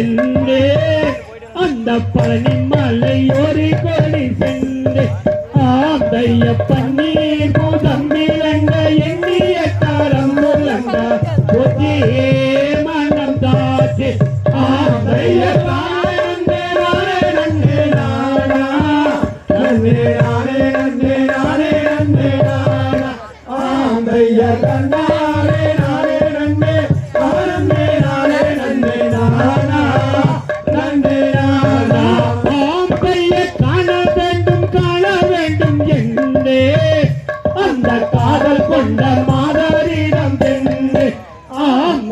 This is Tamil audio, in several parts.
சென்று அந்த பழனி மலையோரி கொடி சென்று ஆந்தைய பன்னீர் பூதம் விளங்க எண்ணிய தாரம் முழங்க மனம் தாச்சு ஆந்தைய நன்றி நானே நன்றி நானா நன்றி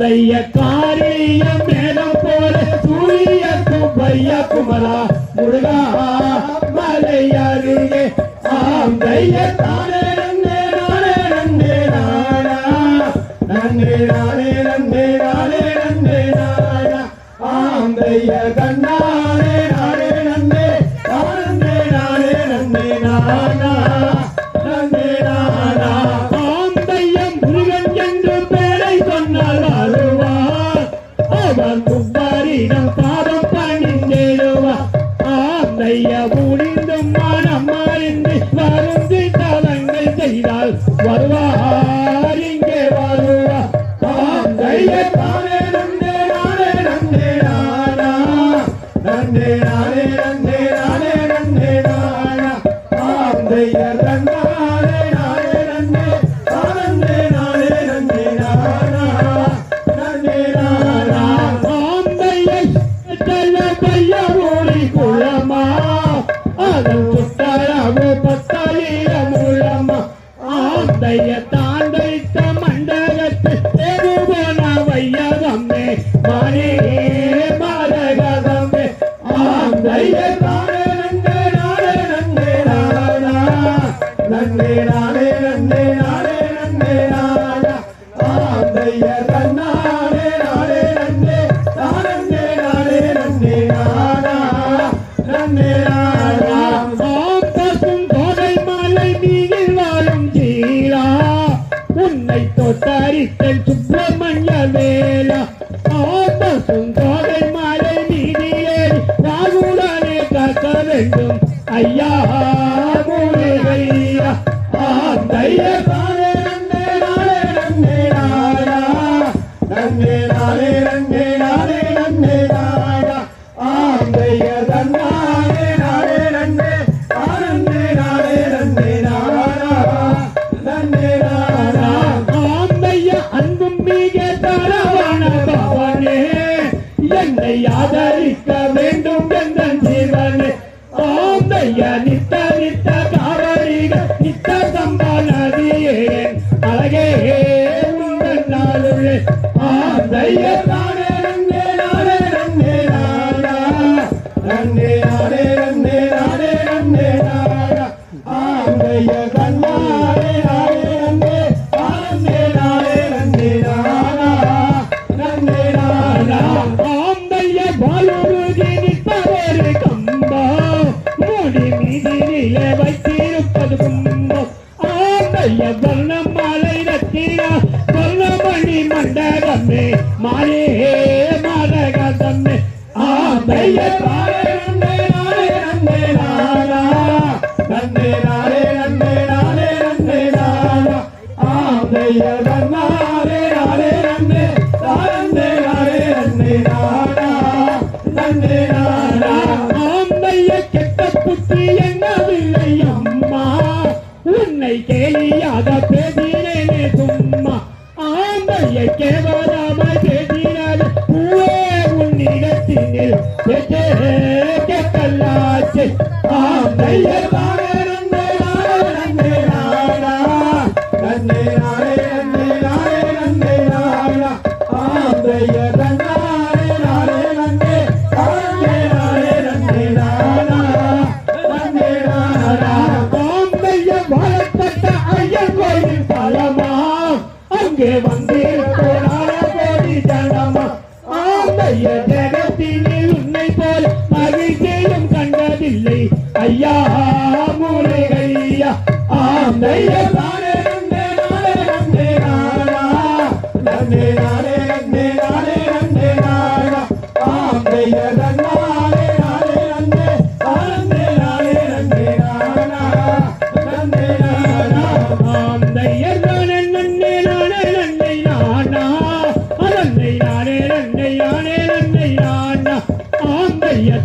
உடைய காரியம் வேதம் போல சூரிய கும்பைய குமரா முருகா மலையருகே ஆந்தைய தானே நன்னே நானே நன்னே நானா நன்னே நானா. பரிதம் பாதம் பணிந்திடுவா. ஆந்தைய முடிந்தும் மனம் அறிந்து வருந்தி தலங்கள் செய்தால் வருவார் இங்கே வருவா. ஆந்தைய தானே நந்தே நானே நந்தே நானா. நந்தே நானே நந்தே நானே நந்தே நானா. ஆந்தைய தந்தா money. Yeah. ஐய நித்த நித்த காரீக நித்த சம்பானதியே அழகே உங்கள் நாளுள்ளே ஆந்தையா ஐயா வண்ணமாலை ரத்தினா பொன்னமணி மண்டபமே மாலே மாதகதம்மே ஆமைய பாரே எக்கே வாதாமாய் பேசினாள் பூவே உன்னிடத்தினில் கல்லாச்சு ஆமையர் ஆந்தையர் நன்னாரே நாரே நன்னே ஆந்தையர்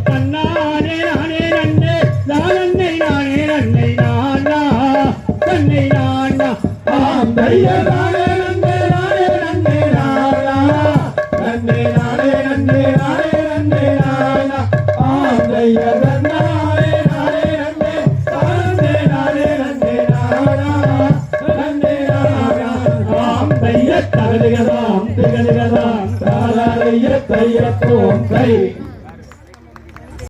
தன்னானே நானே நன்னே நான் அன்னை நானே நன்னை நானா தன்னை நானா ஆம் தைய நானே நன்னே நானே நன்னே நானா நன்னே நானே நன்னே நானே நன்னே நானா ஆம் தைய தன்னானே நானே நன்னே நானே நானே நன்னே நானா நன்னே நானா ஆம் தைய தகலுகதாம் திகழுகதாம் தாளாரைய தைய தோம் தை.